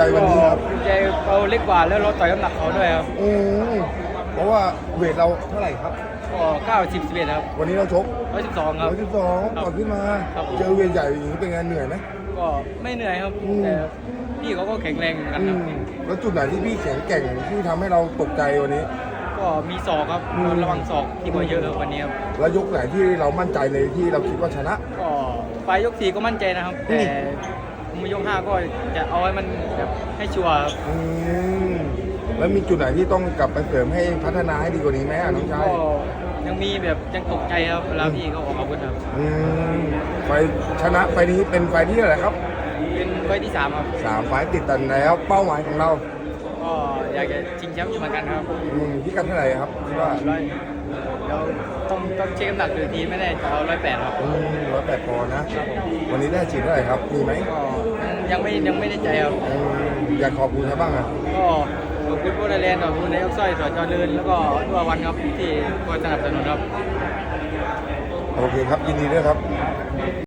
ใจวันนี้ครับภูมิใจเขาเล็กกว่าแล้วเราต่อยน้ำหนักเขาด้วยครับอืมเพราะว่าเวทเราเท่าไหร่ครับ ก็เก้าสิบสิบเอ็ดครับวันนี้เราชกร้อยสิบสองครับร้อยสิบสองก่อนขึ้นมา ครับผม เจอเวทใหญ่อย่างนี้เป็นไงเหนื่อยไหม ก็ไม่เหนื่อยครับอืม แต่พี่เขาก็แข็งแรงเหมือนกันอืครับมแล้วจุดไหนที่พี่แข็งแกร่งที่ทำให้เราตกใจวันนี้ ก็มีศอกครับอืม ระวังศอกที่กว่าเยอะครับวันนี้ครับแล้วยกไหนที่เรามั่นใจเลยที่เราคิดว่าชนะ ก็ไฟล์ยกสี่ก็มั่นใจนะครับอืแต่ มมายกห้าก็จะเอาให้มันแบบให้ชัวร์ครับอืมแล้วมีจุดไหนที่ต้องกลับไปเสริมให้พัฒนาให้ดีกว่านี้ไหมอะน้องชายก็ยังมีแบบยังตกใจครับเวลาพี่เขาออกอาวุธครับ อืมไฟชนะไฟนี้เป็นไฟที่เท่าไหร่ครับเป็นไฟล์ที่สามครับ สามไฟติดตันแล้ว เป้าหมายของเราก็ อยากจะชิงแชมป์อยู่เหมือนกันครับอืมพิกัดเท่าไหร่ครับคิดว่าร้อยเดี๋ยวต้องต้องเช็คน้ำหนักดูอีกทีไม่ได้จะเอาร้อยแปดครับอืมร้อยแปดปอนด์นะวันนี้ได้ฉีดเท่าไหร่ครับ มีไหมก็ยังไม่ยังไม่ได้ใจครับ อืมอยากขอบคุณใครบ้างอะก็ขอบคุณผู้ดูแลขอบคุณนายกสร้อยสจเลินแล้วก็ทุกวันครับที่คอยสนับสนุนครับ โอเคครับยินดีด้วยครับ